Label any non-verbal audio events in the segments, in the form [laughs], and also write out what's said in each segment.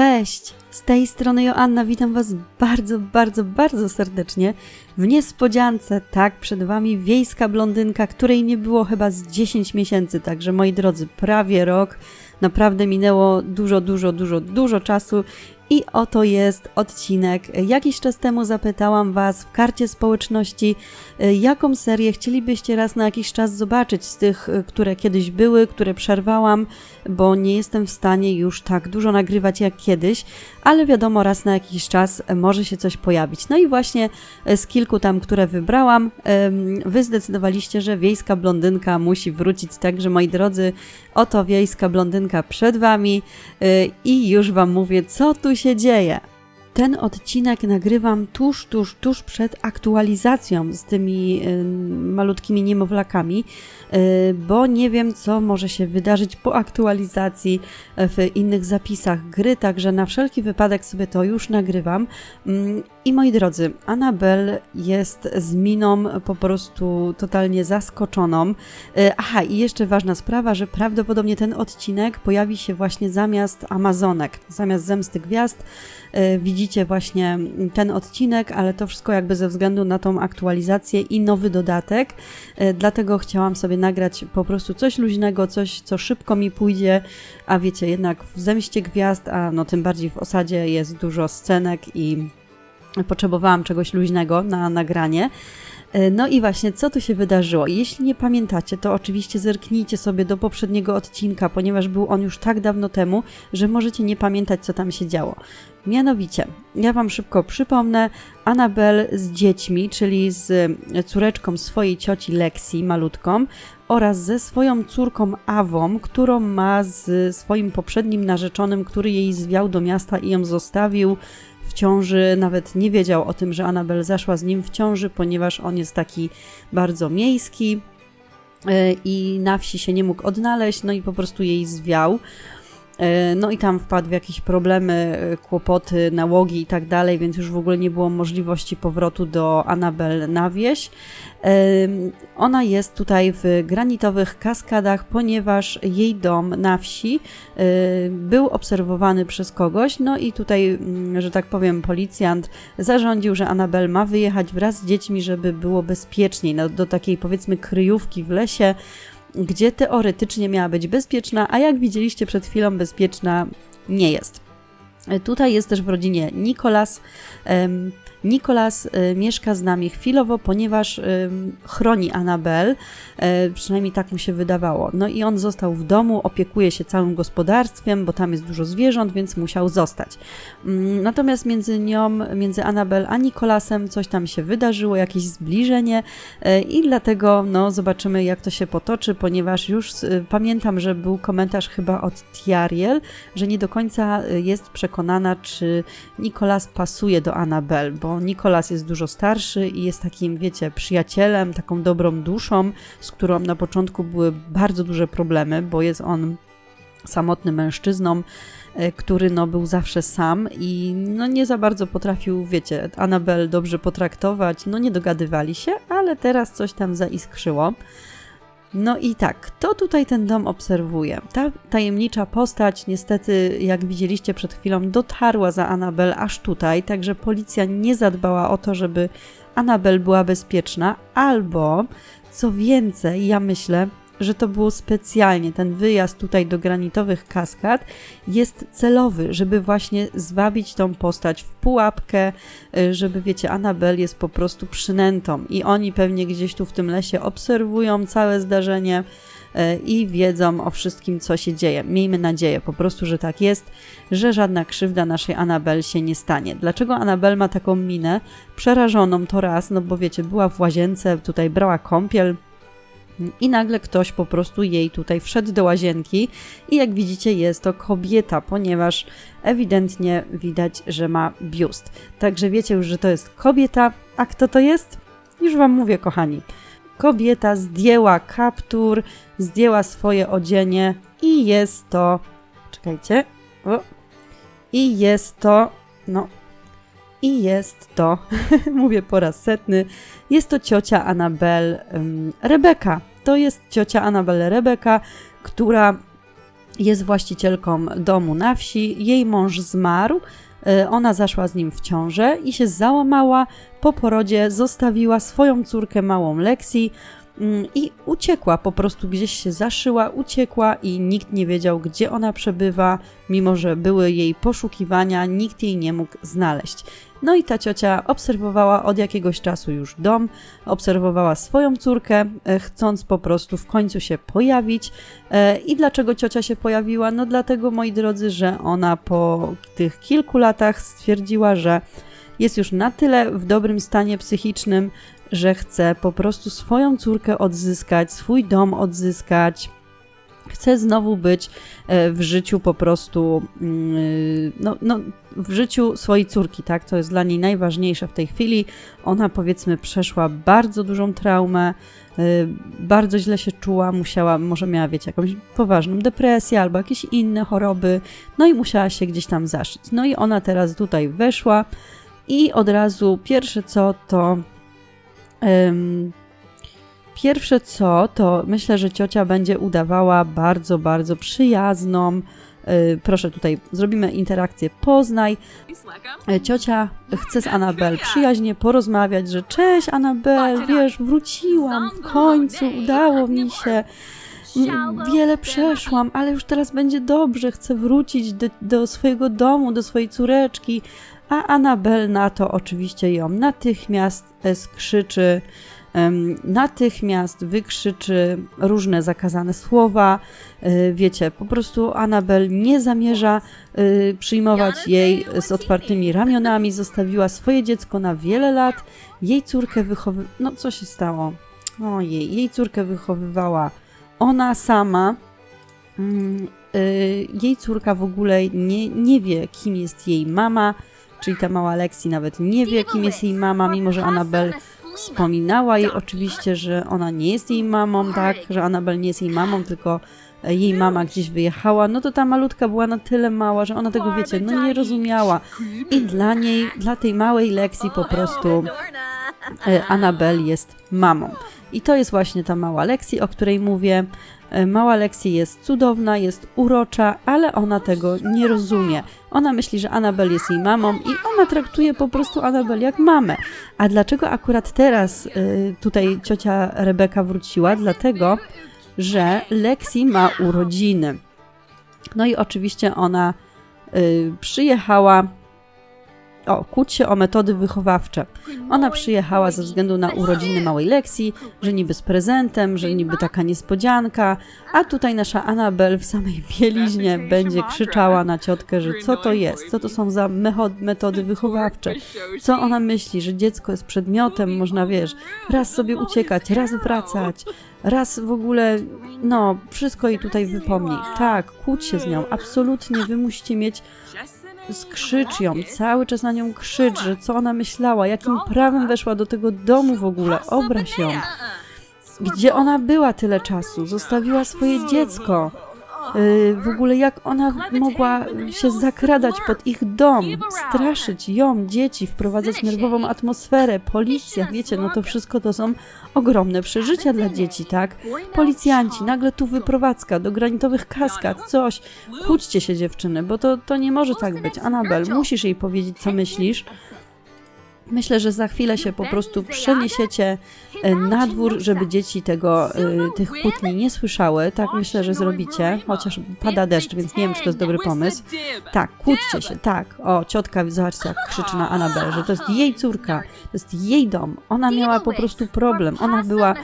Cześć! Z tej strony Joanna, witam Was bardzo, bardzo, bardzo serdecznie w niespodziance. Tak, przed Wami wiejska blondynka, której nie było chyba z 10 miesięcy, także moi drodzy, prawie rok. Naprawdę minęło dużo, dużo, dużo, dużo czasu i oto jest odcinek. Jakiś czas temu zapytałam Was w karcie społeczności, y, jaką serię chcielibyście raz na jakiś czas zobaczyć z tych, y, które kiedyś były, które przerwałam, bo nie jestem w stanie już tak dużo nagrywać jak kiedyś, ale wiadomo, raz na jakiś czas może się coś pojawić. No i właśnie y, z kilku tam, które wybrałam, Wy zdecydowaliście, że wiejska blondynka musi wrócić. Także moi drodzy, oto wiejska blondynka przed Wami i już Wam mówię, co tu się dzieje. Ten odcinek nagrywam tuż, tuż, tuż przed aktualizacją z tymi malutkimi niemowlakami, y, bo nie wiem, co może się wydarzyć po aktualizacji w innych zapisach gry, także na wszelki wypadek sobie to już nagrywam. Mm, I moi drodzy, Anabel jest z miną po prostu totalnie zaskoczoną. Y, Aha, i jeszcze ważna sprawa, że prawdopodobnie ten odcinek pojawi się właśnie zamiast Amazonek, zamiast Zemsty Gwiazd. Y, Widzicie właśnie ten odcinek, ale to wszystko jakby ze względu na tą aktualizację i nowy dodatek. Y, Dlatego chciałam sobie nagrać po prostu coś luźnego, coś, co szybko mi pójdzie, a wiecie, jednak w Zemście Gwiazd, a no tym bardziej w osadzie jest dużo scenek i potrzebowałam czegoś luźnego na nagranie. E, No i właśnie, co tu się wydarzyło? Jeśli nie pamiętacie, to oczywiście zerknijcie sobie do poprzedniego odcinka, ponieważ był on już tak dawno temu, że możecie nie pamiętać, co tam się działo. Mianowicie, ja Wam szybko przypomnę, Anabel z dziećmi, czyli z córeczką swojej cioci Lexi, malutką, oraz ze swoją córką Awą, którą ma z swoim poprzednim narzeczonym, który jej zwiał do miasta i ją zostawił w ciąży, nawet nie wiedział o tym, że Anabel zaszła z nim w ciąży, ponieważ on jest taki bardzo miejski yy, i na wsi się nie mógł odnaleźć, no i po prostu jej zwiał. Yy, No i tam wpadł w jakieś problemy, yy, kłopoty, nałogi i tak dalej, więc już w ogóle nie było możliwości powrotu do Anabel na wieś. Ym, Ona jest tutaj w granitowych kaskadach, ponieważ jej dom na wsi był obserwowany przez kogoś, no i tutaj, mm, że tak powiem, policjant zarządził, że Anabel ma wyjechać wraz z dziećmi, żeby było bezpieczniej, no, do takiej powiedzmy kryjówki w lesie, gdzie teoretycznie miała być bezpieczna, a jak widzieliście przed chwilą, bezpieczna nie jest. Y, Tutaj jest też w rodzinie Nikolas. Nikolas y, mieszka z nami chwilowo, ponieważ ym, chroni Anabel, y, przynajmniej tak mu się wydawało. No i on został w domu, opiekuje się całym gospodarstwem, bo tam jest dużo zwierząt, więc musiał zostać. Ym, Natomiast między nią, między Anabel a Nikolasem coś tam się wydarzyło, jakieś zbliżenie y, i dlatego no, zobaczymy jak to się potoczy, ponieważ już y, pamiętam, że był komentarz chyba od Tiariel, że nie do końca y, jest przekonana, czy Nikolas pasuje do Anabel, bo Nikolas jest dużo starszy i jest takim, wiecie, przyjacielem, taką dobrą duszą, z którą na początku były bardzo duże problemy, bo jest on samotnym mężczyzną, e, który no, był zawsze sam i no, nie za bardzo potrafił, wiecie, Anabel dobrze potraktować, no nie dogadywali się, ale teraz coś tam zaiskrzyło. No i tak, kto tutaj ten dom obserwuje? Ta tajemnicza postać, niestety, jak widzieliście przed chwilą, dotarła za Anabel aż tutaj, także policja nie zadbała o to, żeby Anabel była bezpieczna, albo co więcej, ja myślę, że to było specjalnie. Ten wyjazd tutaj do granitowych kaskad jest celowy, żeby właśnie zwabić tą postać w pułapkę, y, żeby wiecie, Anabel jest po prostu przynętą i oni pewnie gdzieś tu w tym lesie obserwują całe zdarzenie y, i wiedzą o wszystkim, co się dzieje. Miejmy nadzieję po prostu, że tak jest, że żadna krzywda naszej Anabel się nie stanie. Dlaczego Anabel ma taką minę? Przerażoną to raz, no bo wiecie, była w łazience, tutaj brała kąpiel, i nagle ktoś po prostu jej tutaj wszedł do łazienki i jak widzicie jest to kobieta, ponieważ ewidentnie widać, że ma biust. Także wiecie już, że to jest kobieta, a kto to jest? Już wam mówię, kochani. Kobieta zdjęła kaptur, zdjęła swoje odzienie i jest to... Czekajcie. O. I jest to... No... I jest to, [laughs] mówię po raz setny, jest to ciocia Anabel um, Rebeka. To jest ciocia Anabel Rebeka, która jest właścicielką domu na wsi. Jej mąż zmarł. e, Ona zaszła z nim w ciążę i się załamała. Po porodzie zostawiła swoją córkę małą Lexi mm, i uciekła, po prostu gdzieś się zaszyła, uciekła i nikt nie wiedział, gdzie ona przebywa, mimo że były jej poszukiwania, nikt jej nie mógł znaleźć. No i ta ciocia obserwowała od jakiegoś czasu już dom, obserwowała swoją córkę, e, chcąc po prostu w końcu się pojawić. E, I dlaczego ciocia się pojawiła? No dlatego, moi drodzy, że ona po tych kilku latach stwierdziła, że jest już na tyle w dobrym stanie psychicznym, że chce po prostu swoją córkę odzyskać, swój dom odzyskać. Chce znowu być e, w życiu po prostu, mm, no, no, w życiu swojej córki, tak? To jest dla niej najważniejsze w tej chwili. Ona powiedzmy przeszła bardzo dużą traumę, y, bardzo źle się czuła, musiała, może miała, wiecie, jakąś poważną depresję albo jakieś inne choroby, no i musiała się gdzieś tam zaszyć. No i ona teraz tutaj weszła i od razu pierwsze co to. Pierwsze co, to myślę, że ciocia będzie udawała bardzo, bardzo przyjazną. y, Proszę tutaj, zrobimy interakcję Poznaj. E, Ciocia chce z Anabel przyjaźnie porozmawiać, że cześć Anabel, wiesz, wróciłam w końcu, udało mi się. Wiele przeszłam, ale już teraz będzie dobrze. Chcę wrócić do, do swojego domu, do swojej córeczki. A Anabel na to oczywiście ją natychmiast e, skrzyczy, natychmiast wykrzyczy różne zakazane słowa. E, Wiecie, po prostu Anabel nie zamierza y, przyjmować jej z otwartymi ramionami, zostawiła swoje dziecko na wiele lat. Jej córkę wychowy... No, co się stało? Ojej, jej córkę wychowywała ona sama. Mm, y, jej córka w ogóle nie, nie wie, kim jest jej mama, czyli ta mała Lexi nawet nie wie, kim jest jej mama, mimo że Anabel wspominała jej oczywiście, że ona nie jest jej mamą, tak, że Anabel nie jest jej mamą, tylko e, jej mama gdzieś wyjechała, no to ta malutka była na tyle mała, że ona tego, wiecie, no nie rozumiała. I dla niej, dla tej małej Lexi po prostu e, Anabel jest mamą. I to jest właśnie ta mała Lexi, o której mówię. E, Mała Lexi jest cudowna, jest urocza, ale ona tego nie rozumie. Ona myśli, że Anabel jest jej mamą i ona traktuje po prostu Anabel jak mamę. A dlaczego akurat teraz y, tutaj ciocia Rebeka wróciła? Dlatego, że Lexi ma urodziny. No i oczywiście ona y, przyjechała. O, kłóć się o metody wychowawcze. Ona przyjechała ze względu na urodziny małej Lexi, że niby z prezentem, że niby taka niespodzianka, a tutaj nasza Anabel w samej bieliźnie będzie krzyczała na ciotkę, że co to jest, co to są za metody wychowawcze, co ona myśli, że dziecko jest przedmiotem, można wiesz, raz sobie uciekać, raz wracać, raz w ogóle, no, wszystko jej tutaj wypomni. Tak, kłóć się z nią, absolutnie, wy musicie mieć skrzycz ją, cały czas na nią krzycz, że co ona myślała, jakim prawem weszła do tego domu w ogóle, obraź ją. Gdzie ona była tyle czasu? Zostawiła swoje dziecko. Yy, w ogóle jak ona mogła się zakradać pod ich dom, straszyć ją, dzieci, wprowadzać nerwową atmosferę, policja, wiecie, no to wszystko to są ogromne przeżycia dla dzieci, tak? Policjanci, nagle tu wyprowadzka do granitowych kaskad, coś. Kłóćcie się dziewczyny, bo to, to nie może tak być. Anabel, musisz jej powiedzieć, co myślisz. Myślę, że za chwilę się po prostu przeniesiecie e, na dwór, żeby dzieci tego, e, tych kłótni nie słyszały. Tak myślę, że zrobicie, chociaż pada deszcz, więc nie wiem, czy to jest dobry pomysł. Tak, kłóćcie się, tak. O, ciotka, zobaczcie, jak krzyczy na Anabel, że to jest jej córka, to jest jej dom. Ona miała po prostu problem. Ona była,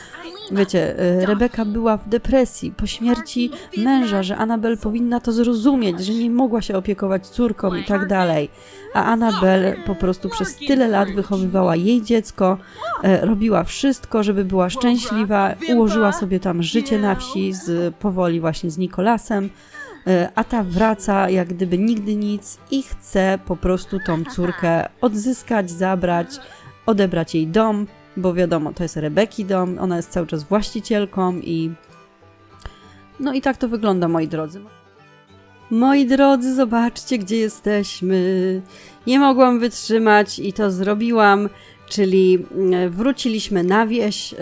wiecie, e, Rebeka była w depresji po śmierci męża, że Anabel powinna to zrozumieć, że nie mogła się opiekować córką i tak dalej. A Anabel po prostu przez tyle lat wychowywała jej dziecko, e, robiła wszystko, żeby była szczęśliwa, ułożyła sobie tam życie na wsi z, powoli właśnie z Nikolasem. E, A ta wraca jak gdyby nigdy nic i chce po prostu tą córkę odzyskać, zabrać, odebrać jej dom, bo wiadomo, to jest Rebeki dom, ona jest cały czas właścicielką i no i tak to wygląda, moi drodzy. Moi drodzy, zobaczcie, gdzie jesteśmy. Nie mogłam wytrzymać i to zrobiłam. czyli mm, wróciliśmy na wieś y,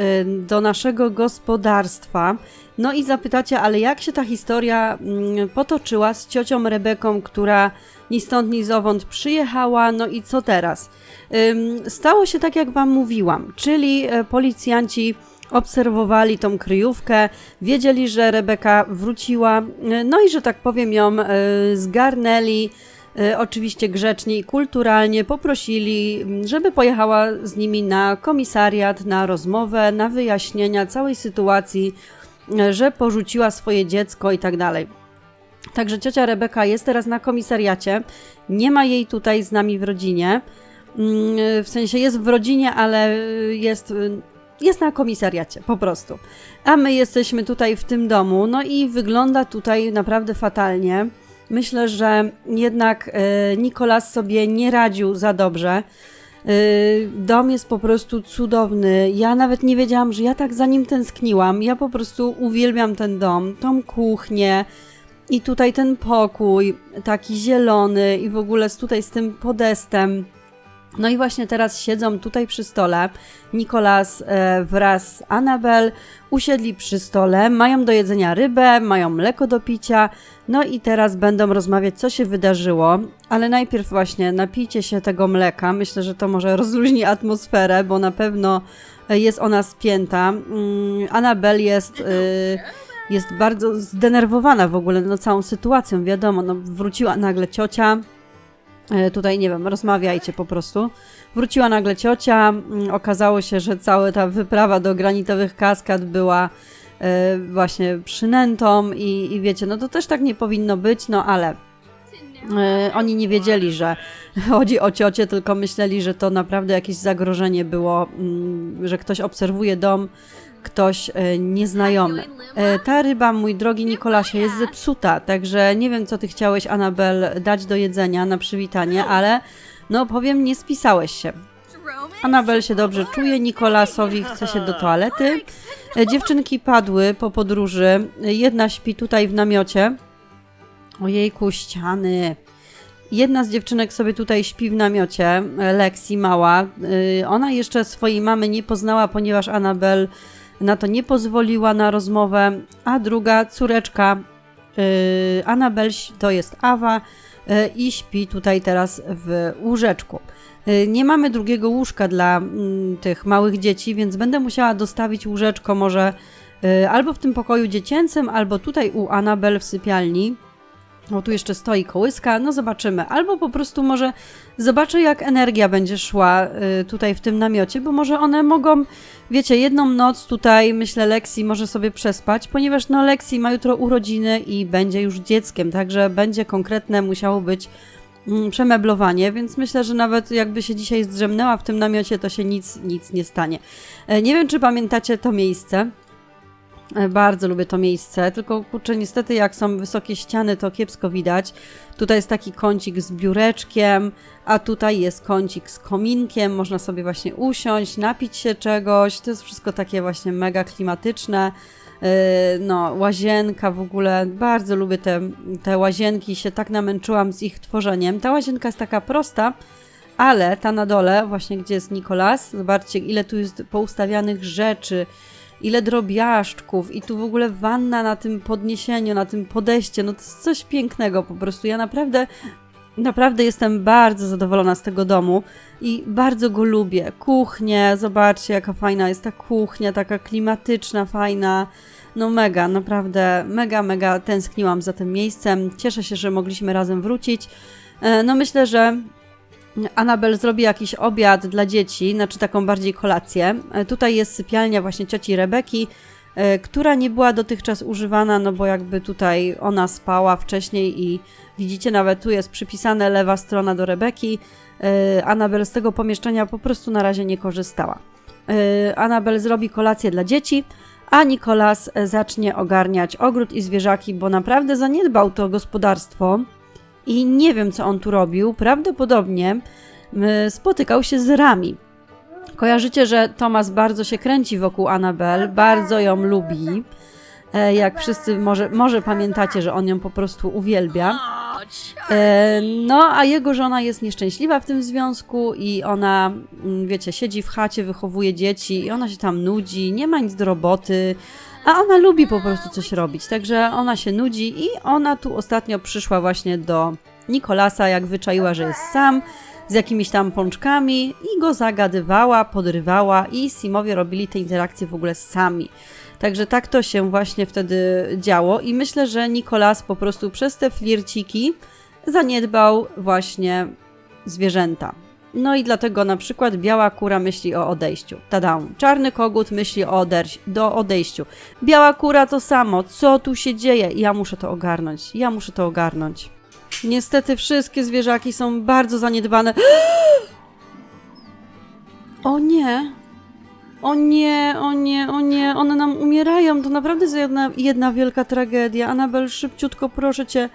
do naszego gospodarstwa. No i zapytacie, ale jak się ta historia mm, potoczyła z ciocią Rebeką, która ni stąd, ni zowąd przyjechała, no i co teraz? Stało się tak, jak Wam mówiłam, czyli e, policjanci obserwowali tą kryjówkę, wiedzieli, że Rebeka wróciła, e, no i że tak powiem ją e, zgarnęli, oczywiście grzecznie i kulturalnie poprosili, żeby pojechała z nimi na komisariat, na rozmowę, na wyjaśnienia całej sytuacji, że porzuciła swoje dziecko i tak dalej. Także ciocia Rebeka jest teraz na komisariacie. Nie ma jej tutaj z nami w rodzinie. Mm, W sensie jest w rodzinie, ale jest, jest na komisariacie po prostu. A my jesteśmy tutaj w tym domu, no i wygląda tutaj naprawdę fatalnie. Myślę, że jednak e, Nikolas sobie nie radził za dobrze. E, Dom jest po prostu cudowny. Ja nawet nie wiedziałam, że ja tak za nim tęskniłam. Ja po prostu uwielbiam ten dom, tą kuchnię. I tutaj ten pokój, taki zielony i w ogóle z tutaj z tym podestem. No i właśnie teraz siedzą tutaj przy stole. Nikolas e, wraz z Anabel usiedli przy stole, mają do jedzenia rybę, mają mleko do picia. No i teraz będą rozmawiać, co się wydarzyło. Ale najpierw właśnie napijcie się tego mleka. Myślę, że to może rozluźni atmosferę, bo na pewno e, jest ona spięta. Mm, Anabel jest. y, jest bardzo zdenerwowana w ogóle no, całą sytuacją, wiadomo, no, wróciła nagle ciocia, e, tutaj nie wiem, rozmawiajcie po prostu. Wróciła nagle ciocia, mm, okazało się, że cała ta wyprawa do granitowych kaskad była e, właśnie przynętą i, i wiecie, no to też tak nie powinno być, no ale e, oni nie wiedzieli, że [laughs] chodzi o ciocię, tylko myśleli, że to naprawdę jakieś zagrożenie było, mm, że ktoś obserwuje dom, ktoś e, nieznajomy. E, Ta ryba, mój drogi Nikolasie, jest zepsuta, także nie wiem, co ty chciałeś, Anabel, dać do jedzenia na przywitanie, ale no powiem, nie spisałeś się. Anabel się dobrze czuje, Nikolasowi chce się do toalety. E, Dziewczynki padły po podróży. Jedna śpi tutaj w namiocie. Ojejku, ściany. Jedna z dziewczynek sobie tutaj śpi w namiocie, Lexi mała. Ona jeszcze swojej mamy nie poznała, ponieważ Anabel na to nie pozwoliła na rozmowę, a druga córeczka y, Anabel to jest Awa y, i śpi tutaj teraz w łóżeczku. Y, Nie mamy drugiego łóżka dla mm, tych małych dzieci, więc będę musiała dostawić łóżeczko może y, albo w tym pokoju dziecięcym, albo tutaj u Anabel w sypialni. O, tu jeszcze stoi kołyska, no zobaczymy. Albo po prostu może zobaczę, jak energia będzie szła y, tutaj w tym namiocie, bo może one mogą, wiecie, jedną noc tutaj, myślę, Lexi może sobie przespać, ponieważ no Lexi ma jutro urodziny i będzie już dzieckiem, także będzie konkretne, musiało być mm, przemeblowanie, więc myślę, że nawet jakby się dzisiaj zdrzemnęła w tym namiocie, to się nic, nic nie stanie. E, Nie wiem, czy pamiętacie to miejsce. E, Bardzo lubię to miejsce, tylko kurczę, niestety jak są wysokie ściany, to kiepsko widać. Tutaj jest taki kącik z biureczkiem, a tutaj jest kącik z kominkiem, można sobie właśnie usiąść, napić się czegoś. To jest wszystko takie właśnie mega klimatyczne. Yy, No, łazienka w ogóle, bardzo lubię te, te łazienki, się tak namęczyłam z ich tworzeniem. Ta łazienka jest taka prosta, ale ta na dole, właśnie gdzie jest Nikolas, zobaczcie ile tu jest poustawianych rzeczy, ile drobiażdżków i tu w ogóle wanna na tym podniesieniu, na tym podejście, no to jest coś pięknego po prostu. Ja naprawdę, naprawdę jestem bardzo zadowolona z tego domu i bardzo go lubię. Kuchnię, zobaczcie jaka fajna jest ta kuchnia, taka klimatyczna, fajna. No mega, naprawdę mega, mega tęskniłam za tym miejscem. Cieszę się, że mogliśmy razem wrócić. E, No myślę, że Anabel zrobi jakiś obiad dla dzieci, znaczy taką bardziej kolację. E, Tutaj jest sypialnia właśnie cioci Rebeki, e, która nie była dotychczas używana, no bo jakby tutaj ona spała wcześniej i widzicie, nawet tu jest przypisane lewa strona do Rebeki. E, Anabel z tego pomieszczenia po prostu na razie nie korzystała. Anabel zrobi kolację dla dzieci, a Nikolas zacznie ogarniać ogród i zwierzaki, bo naprawdę zaniedbał to gospodarstwo i nie wiem, co on tu robił. Prawdopodobnie spotykał się z Rami. Kojarzycie, że Tomas bardzo się kręci wokół Anabel, bardzo ją lubi. E, Jak wszyscy może, może pamiętacie, że on ją po prostu uwielbia. E, no, a jego żona jest nieszczęśliwa w tym związku i ona, wiecie, siedzi w chacie, wychowuje dzieci i ona się tam nudzi, nie ma nic do roboty, a ona lubi po prostu coś robić, także ona się nudzi i ona tu ostatnio przyszła właśnie do Nikolasa, jak wyczaiła, że jest sam, z jakimiś tam pączkami i go zagadywała, podrywała i Simowie robili te interakcje w ogóle sami. Także tak to się właśnie wtedy działo i myślę, że Nikolas po prostu przez te flirciki zaniedbał właśnie zwierzęta. No i dlatego na przykład biała kura myśli o odejściu. Tadam. Czarny kogut myśli o odejś- do odejściu. Biała kura to samo. Co tu się dzieje? Ja muszę to ogarnąć. Ja muszę to ogarnąć. Niestety wszystkie zwierzaki są bardzo zaniedbane. [gasps] O nie! O nie, o nie, o nie, one nam umierają. To naprawdę jest jedna, jedna wielka tragedia. Anabel, szybciutko proszę cię,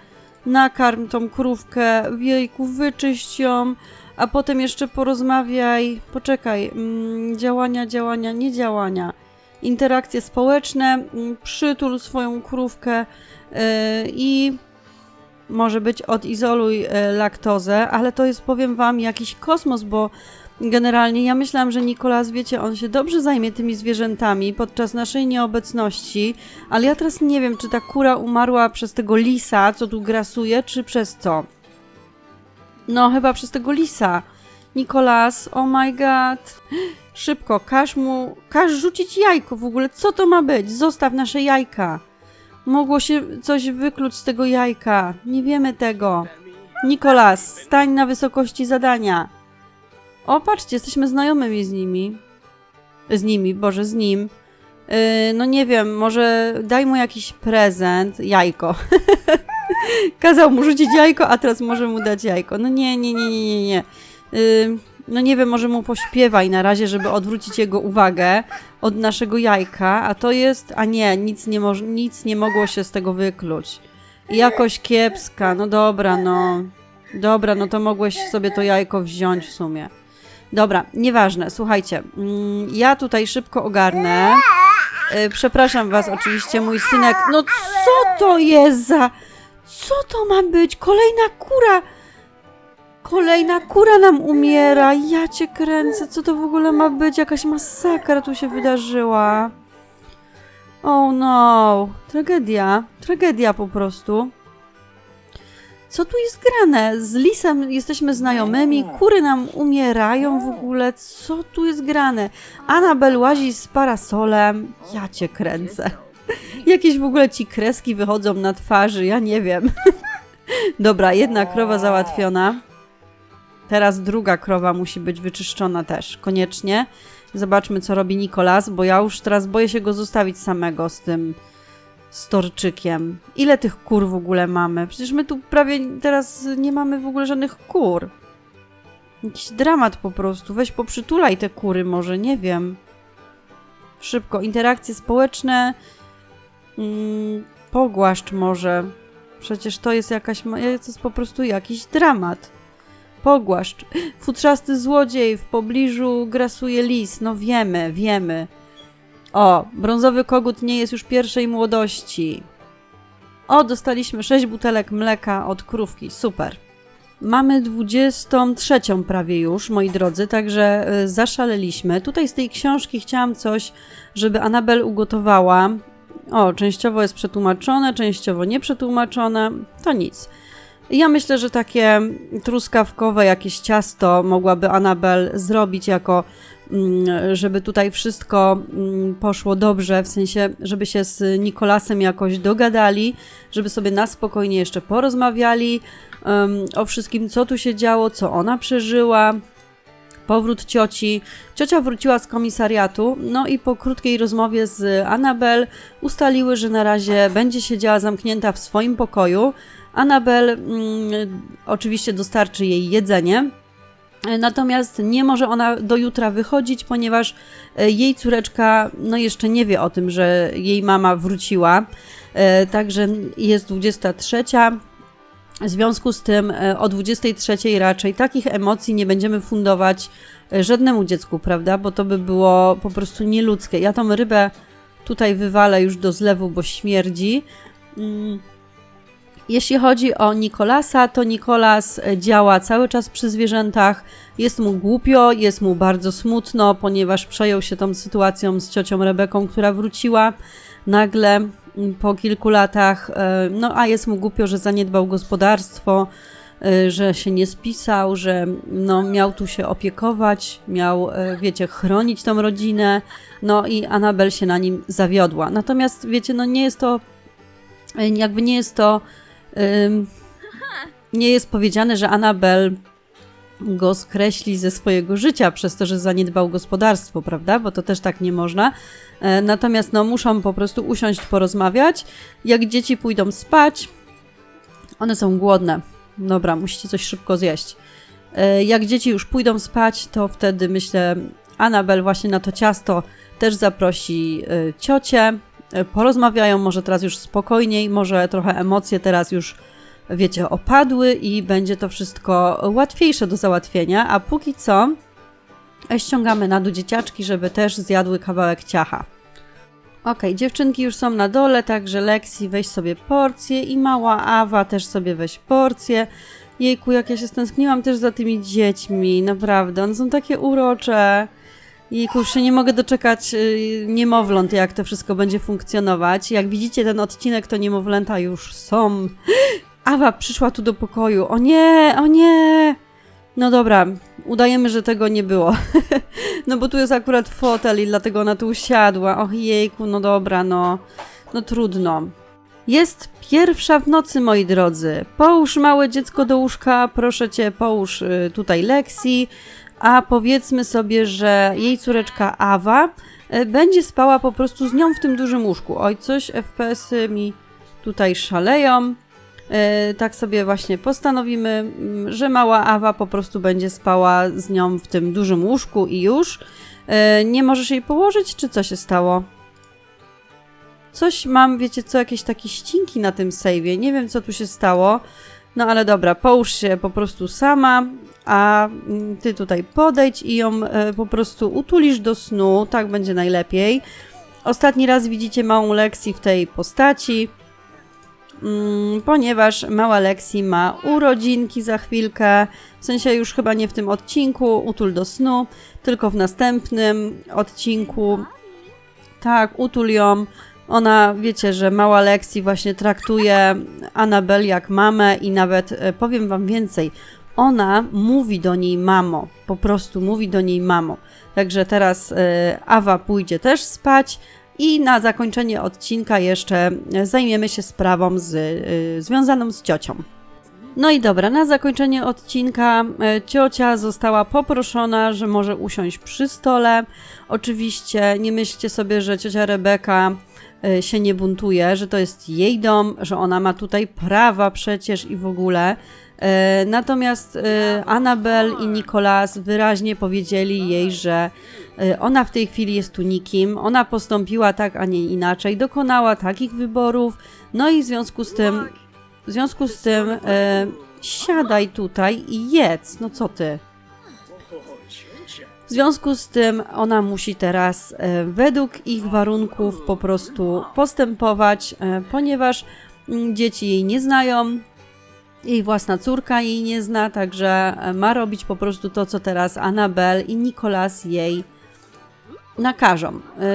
nakarm tą krówkę. Wiejku, wyczyść ją, a potem jeszcze porozmawiaj. Poczekaj, mm, działania, działania, nie działania. Interakcje społeczne, mm, przytul swoją krówkę yy, i może być odizoluj e, laktozę, ale to jest, powiem wam, jakiś kosmos, bo generalnie ja myślałam, że Nikolas, wiecie, on się dobrze zajmie tymi zwierzętami podczas naszej nieobecności, ale ja teraz nie wiem, czy ta kura umarła przez tego lisa, co tu grasuje, czy przez co. No, chyba przez tego lisa. Nikolas, oh my god. Szybko, każ mu, każ rzucić jajko w ogóle. Co to ma być? Zostaw nasze jajka. Mogło się coś wykluć z tego jajka. Nie wiemy tego. Nikolas, stań na wysokości zadania. O, patrzcie, jesteśmy znajomymi z nimi. Z nimi, Boże, z nim. Yy, no nie wiem, może daj mu jakiś prezent. Jajko. [laughs] Kazał mu rzucić jajko, a teraz może mu dać jajko. No nie, nie, nie, nie, nie, nie. Yy, no nie wiem, może mu pośpiewaj na razie, żeby odwrócić jego uwagę od naszego jajka, a to jest, a nie, nic nie, moż, nic nie mogło się z tego wykluć. Jakoś kiepska, no dobra, no. Dobra, no to mogłeś sobie to jajko wziąć w sumie. Dobra, nieważne, słuchajcie, mm, ja tutaj szybko ogarnę. Y, Przepraszam was oczywiście, mój synek. No co to jest za... Co to ma być? Kolejna kura! Kolejna kura nam umiera. Ja cię kręcę. Co to w ogóle ma być? Jakaś masakra tu się wydarzyła. Oh no. Tragedia. Tragedia po prostu. Co tu jest grane? Z lisem jesteśmy znajomymi, kury nam umierają w ogóle. Co tu jest grane? Anabel łazi z parasolem. Ja cię kręcę. Jakieś w ogóle ci kreski wychodzą na twarzy, ja nie wiem. [laughs] Dobra, jedna krowa załatwiona. Teraz druga krowa musi być wyczyszczona też, koniecznie. Zobaczmy, co robi Nikolas, bo ja już teraz boję się go zostawić samego z tym storczykiem. Ile tych kur w ogóle mamy? Przecież my tu prawie teraz nie mamy w ogóle żadnych kur. Jakiś dramat po prostu. Weź poprzytulaj te kury może, nie wiem. Szybko, interakcje społeczne. Mm, pogłaszcz może. Przecież to jest jakaś, to jest po prostu jakiś dramat. Pogłaszcz. Futrzasty złodziej, w pobliżu grasuje lis. No wiemy, wiemy. O, brązowy kogut nie jest już pierwszej młodości. O, dostaliśmy 6 butelek mleka od krówki. Super. Mamy 23 prawie już, moi drodzy, także y, zaszaleliśmy. Tutaj z tej książki chciałam coś, żeby Anabel ugotowała. O, częściowo jest przetłumaczone, częściowo nieprzetłumaczone. To nic. Ja myślę, że takie truskawkowe jakieś ciasto mogłaby Anabel zrobić jako mm, żeby tutaj wszystko mm, poszło dobrze, w sensie, żeby się z Nikolasem jakoś dogadali, żeby sobie na spokojnie jeszcze porozmawiali em, o wszystkim, co tu się działo, co ona przeżyła. Powrót cioci. Ciocia wróciła z komisariatu, no i po krótkiej rozmowie z Anabel ustaliły, że na razie będzie siedziała zamknięta w swoim pokoju. Anabel mm, oczywiście dostarczy jej jedzenie, Natomiast nie może ona do jutra wychodzić, ponieważ e, jej córeczka no jeszcze nie wie o tym, że jej mama wróciła. E, Także jest 23. W związku z tym e, o 23 raczej takich emocji nie będziemy fundować e, żadnemu dziecku, prawda? Bo to by było po prostu nieludzkie. Ja tą rybę tutaj wywalę już do zlewu, bo śmierdzi. Mm. Jeśli chodzi o Nikolasa, to Nikolas e, działa cały czas przy zwierzętach. Jest mu głupio, jest mu bardzo smutno, ponieważ przejął się tą sytuacją z ciocią Rebeką, która wróciła nagle po kilku latach. e, No a jest mu głupio, że zaniedbał gospodarstwo, e, że się nie spisał, że no, miał tu się opiekować, miał, e, wiecie, chronić tą rodzinę. No i Anabel się na nim zawiodła. Natomiast, wiecie, no nie jest to, jakby nie jest to nie jest powiedziane, że Anabel go skreśli ze swojego życia przez to, że zaniedbał gospodarstwo, prawda? Bo to też tak nie można. E, Natomiast no, muszą po prostu usiąść, porozmawiać. Jak dzieci pójdą spać, one są głodne. Dobra, musicie coś szybko zjeść. E, Jak dzieci już pójdą spać, to wtedy myślę, Anabel właśnie na to ciasto też zaprosi e, ciocię. Porozmawiają, może teraz już spokojniej, może trochę emocje teraz już, wiecie, opadły i będzie to wszystko łatwiejsze do załatwienia. A póki co e, ściągamy na dół dzieciaczki, żeby też zjadły kawałek ciacha. Okej, dziewczynki już są na dole, także Lexi weź sobie porcję i mała Awa też sobie weź porcję. Jejku, jak ja się stęskniłam też za tymi dziećmi, naprawdę, one są takie urocze. Jejku, już się nie mogę doczekać y, niemowląt, jak to wszystko będzie funkcjonować. Jak widzicie ten odcinek, to niemowlęta już są. Awa przyszła tu do pokoju. O nie, o nie! No dobra, udajemy, że tego nie było. [laughs] no bo tu jest akurat fotel i dlatego ona tu usiadła. Och jejku, no dobra, no. No trudno. Jest pierwsza w nocy, moi drodzy. Połóż małe dziecko do łóżka, proszę cię, połóż y, tutaj Lexi, a powiedzmy sobie, że jej córeczka Awa y, będzie spała po prostu z nią w tym dużym łóżku. Oj, coś FPS-y mi tutaj szaleją. Y, Tak sobie właśnie postanowimy, mm, że mała Awa po prostu będzie spała z nią w tym dużym łóżku i już. Y, Nie możesz jej położyć, czy co się stało? Coś mam, wiecie co, jakieś takie ścinki na tym save'ie. Nie wiem, co tu się stało. No ale dobra, połóż się po prostu sama, a mm, ty tutaj podejdź i ją e, po prostu utulisz do snu. Tak będzie najlepiej. Ostatni raz widzicie małą Lexi w tej postaci, ponieważ mała Lexi ma urodzinki za chwilkę. W sensie już chyba nie w tym odcinku, utul do snu, tylko w następnym odcinku. Tak, utul ją. Ona, wiecie, że mała Lexi właśnie traktuje Anabel jak mamę i nawet e, powiem wam więcej. Ona mówi do niej mamo, po prostu mówi do niej mamo. Także teraz e, Awa pójdzie też spać i na zakończenie odcinka jeszcze zajmiemy się sprawą z, e, związaną z ciocią. No i dobra, na zakończenie odcinka e, ciocia została poproszona, że może usiąść przy stole. Oczywiście nie myślcie sobie, że ciocia Rebeka e, się nie buntuje, że to jest jej dom, że ona ma tutaj prawa przecież i w ogóle. E, Natomiast Anabel i Nikolas wyraźnie powiedzieli jej, że ona w tej chwili jest tu nikim, ona postąpiła tak, a nie inaczej, dokonała takich wyborów, no i w związku z tym, w związku z tym e, siadaj tutaj i jedz, no co ty? W związku z tym ona musi teraz e, według ich warunków po prostu postępować, e, ponieważ mm, dzieci jej nie znają, jej własna córka jej nie zna, także e, ma robić po prostu to, co teraz Anabel i Nikolas jej nakażą. E,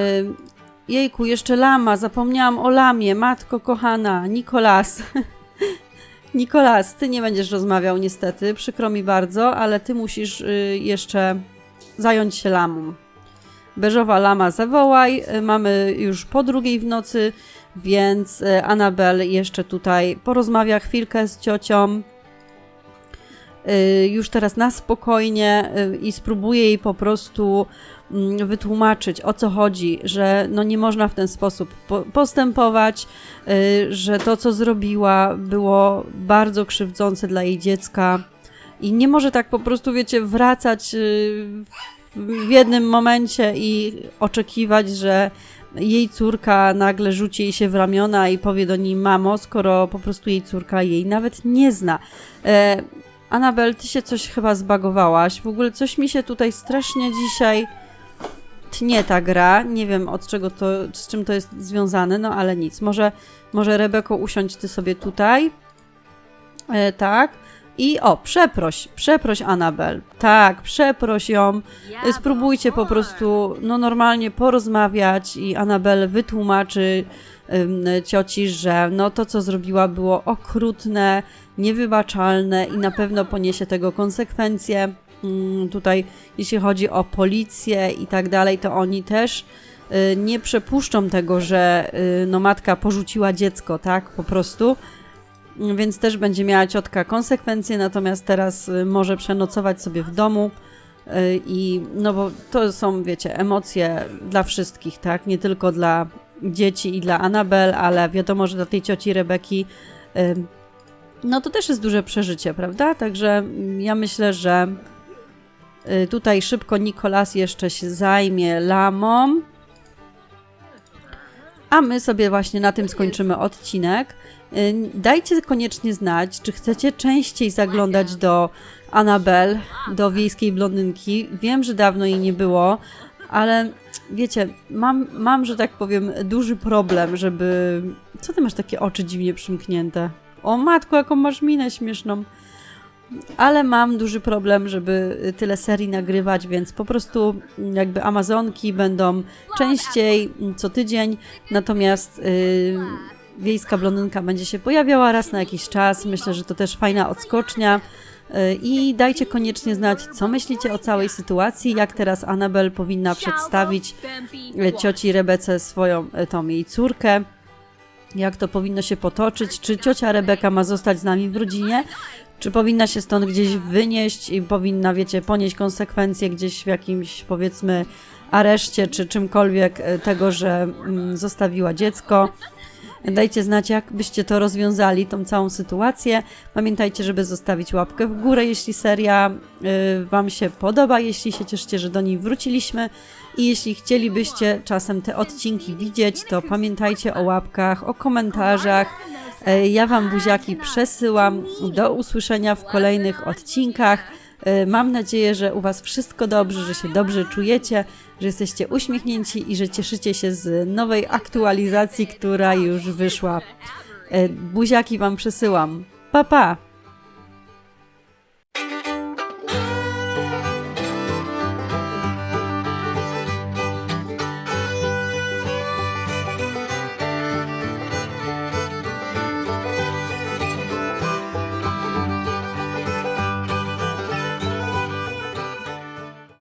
Jejku, jeszcze lama, zapomniałam o lamie, matko kochana, Nikolas. [laughs] Nikolas, ty nie będziesz rozmawiał niestety, przykro mi bardzo, ale ty musisz y, jeszcze zająć się lamą. Beżowa lama zawołaj, y, mamy już po drugiej w nocy, więc y, Anabel jeszcze tutaj porozmawia chwilkę z ciocią. Y, Już teraz na spokojnie y, i spróbuje jej po prostu mm, wytłumaczyć o co chodzi, że no nie można w ten sposób po- postępować, y, że to co zrobiła było bardzo krzywdzące dla jej dziecka i nie może tak po prostu, wiecie, wracać w jednym momencie i oczekiwać, że jej córka nagle rzuci jej się w ramiona i powie do niej mamo, skoro po prostu jej córka jej nawet nie zna. Anabel, ty się coś chyba zbagowałaś. W ogóle coś mi się tutaj strasznie dzisiaj tnie ta gra. Nie wiem od czego to, z czym to jest związane, no ale nic. Może, może Rebeko usiądź ty sobie tutaj. E, tak. I o, przeproś, przeproś Anabel. Tak, przeproś ją. Spróbujcie po prostu no, normalnie porozmawiać i Anabel wytłumaczy ym, cioci, że no, to, co zrobiła, było okrutne, niewybaczalne i na pewno poniesie tego konsekwencje. Ym, tutaj, jeśli chodzi o policję i tak dalej, to oni też y, nie przepuszczą tego, że y, no, matka porzuciła dziecko, tak, po prostu. Więc też będzie miała ciotka konsekwencje, natomiast teraz y, może przenocować sobie w domu. y, I no bo to są, wiecie, emocje dla wszystkich, tak? Nie tylko dla dzieci i dla Anabel, ale wiadomo, że dla tej cioci Rebeki y, no to też jest duże przeżycie, prawda? Także mm, ja myślę, że tutaj szybko Nikolas jeszcze się zajmie lamą. A my sobie właśnie na tym skończymy odcinek. Y, Dajcie koniecznie znać, czy chcecie częściej zaglądać do Anabel, do wiejskiej blondynki. Wiem, że dawno jej nie było, ale wiecie, mam, mam, że tak powiem, duży problem, żeby. Co ty masz takie oczy dziwnie przymknięte? O matko, jaką masz minę śmieszną. Ale mam duży problem, żeby tyle serii nagrywać, więc po prostu jakby Amazonki będą częściej, co tydzień, natomiast y, wiejska blondynka będzie się pojawiała raz na jakiś czas. Myślę, że to też fajna odskocznia. Y, I dajcie koniecznie znać, co myślicie o całej sytuacji, jak teraz Anabel powinna przedstawić y, cioci Rebece swoją, y, tą jej córkę, jak to powinno się potoczyć, czy ciocia Rebeka ma zostać z nami w rodzinie, czy powinna się stąd gdzieś wynieść i powinna, wiecie, ponieść konsekwencje gdzieś w jakimś, powiedzmy, areszcie, czy czymkolwiek tego, że mm, zostawiła dziecko. Dajcie znać, jak byście to rozwiązali, tą całą sytuację. Pamiętajcie, żeby zostawić łapkę w górę, jeśli seria y, Wam się podoba, jeśli się cieszycie, że do niej wróciliśmy. I jeśli chcielibyście czasem te odcinki widzieć, to pamiętajcie o łapkach, o komentarzach. E, Ja Wam buziaki przesyłam. Do usłyszenia w kolejnych odcinkach. E, Mam nadzieję, że u Was wszystko dobrze, że się dobrze czujecie, że jesteście uśmiechnięci i że cieszycie się z nowej aktualizacji, która już wyszła. E, Buziaki Wam przesyłam. Pa, pa!